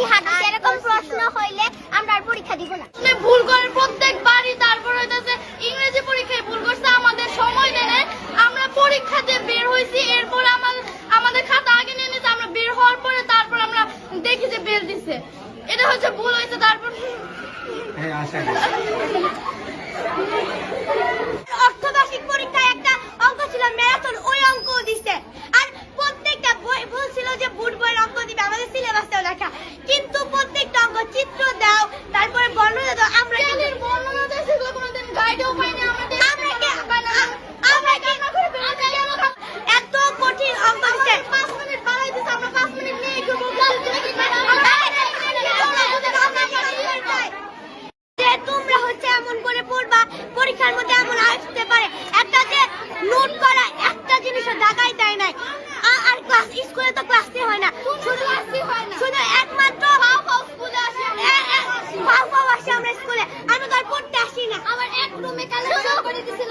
বেশি হাঁটছে এরকম প্রশ্ন হইলে আমরা আর পরীক্ষা দিব না। আপনি ভুল করে প্রত্যেকবারই তারপর হইতেছে ইংরেজি পরীক্ষায় ভুল করছে আমাদের সময় দেয় নাই। আমরা পরীক্ষা দিয়ে বের হয়েছি এরপর আমাদের আমাদের খাতা আগে নিয়ে নিয়েছে আমরা বের হওয়ার পরে তারপর আমরা দেখি যে বেল দিছে। এটা হচ্ছে ভুল হয়েছে তারপর হ্যাঁ আশা অর্থবার্ষিক পরীক্ষায় একটা অঙ্ক ছিল ম্যারাথন ওই অঙ্ক দিছে। এমন করে পড়বা? পরীক্ষার মধ্যে এমন আসতে পারে। একটা যে নোট করা একটা জিনিস ঢাকায় দেয় নাই। আর ক্লাস স্কুলে তো ক্লাসই হয় না। শুধু হয় না শুধু একমাত্র আমরা স্কুলে আমি তো আর পড়তে আসি না। আমার এক রুমে কালো করে দিছিল